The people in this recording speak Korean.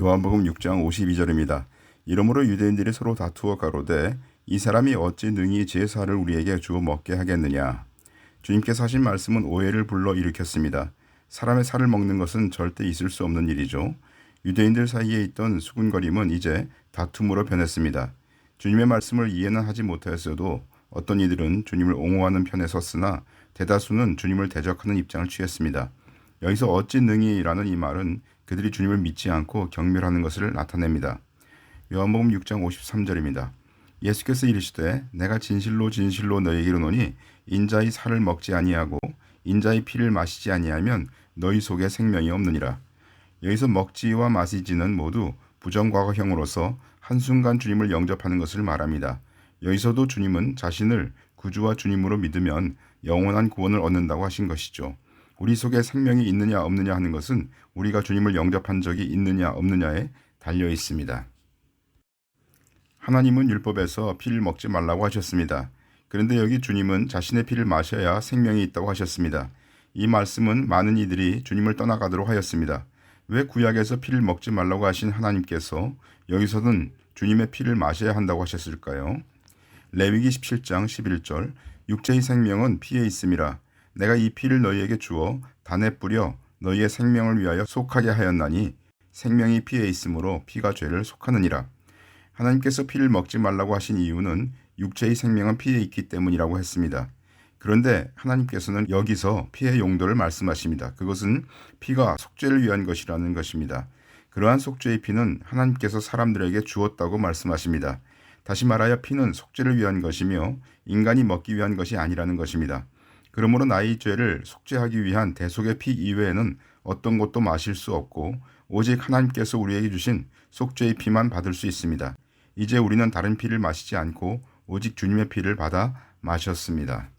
요한복음 6장 52절입니다. 이러므로 유대인들이 서로 다투어 가로되 이 사람이 어찌 능히 제사를 우리에게 주어 먹게 하겠느냐. 주님께서 하신 말씀은 오해를 불러 일으켰습니다. 사람의 살을 먹는 것은 절대 있을 수 없는 일이죠. 유대인들 사이에 있던 수군거림은 이제 다툼으로 변했습니다. 주님의 말씀을 이해는 하지 못하였어도 어떤 이들은 주님을 옹호하는 편에 섰으나 대다수는 주님을 대적하는 입장을 취했습니다. 여기서 어찌 능히라는 이 말은 그들이 주님을 믿지 않고 경멸하는 것을 나타냅니다. 요한복음 6장 53절입니다. 예수께서 이르시되 내가 진실로 진실로 너희에게 이르노니 인자의 살을 먹지 아니하고 인자의 피를 마시지 아니하면 너희 속에 생명이 없느니라. 여기서 먹지와 마시지는 모두 부정과거형으로서 한순간 주님을 영접하는 것을 말합니다. 여기서도 주님은 자신을 구주와 주님으로 믿으면 영원한 구원을 얻는다고 하신 것이죠. 우리 속에 생명이 있느냐 없느냐 하는 것은 우리가 주님을 영접한 적이 있느냐 없느냐에 달려 있습니다. 하나님은 율법에서 피를 먹지 말라고 하셨습니다. 그런데 여기 주님은 자신의 피를 마셔야 생명이 있다고 하셨습니다. 이 말씀은 많은 이들이 주님을 떠나가도록 하였습니다. 왜 구약에서 피를 먹지 말라고 하신 하나님께서 여기서는 주님의 피를 마셔야 한다고 하셨을까요? 레위기 17장 11절 육체의 생명은 피에 있음이라 내가 이 피를 너희에게 주어 단에 뿌려 너희의 생명을 위하여 속하게 하였나니 생명이 피에 있으므로 피가 죄를 속하느니라. 하나님께서 피를 먹지 말라고 하신 이유는 육체의 생명은 피에 있기 때문이라고 했습니다. 그런데 하나님께서는 여기서 피의 용도를 말씀하십니다. 그것은 피가 속죄를 위한 것이라는 것입니다. 그러한 속죄의 피는 하나님께서 사람들에게 주었다고 말씀하십니다. 다시 말하여 피는 속죄를 위한 것이며 인간이 먹기 위한 것이 아니라는 것입니다. 그러므로 나의 죄를 속죄하기 위한 대속의 피 이외에는 어떤 것도 마실 수 없고 오직 하나님께서 우리에게 주신 속죄의 피만 받을 수 있습니다. 이제 우리는 다른 피를 마시지 않고 오직 주님의 피를 받아 마셨습니다.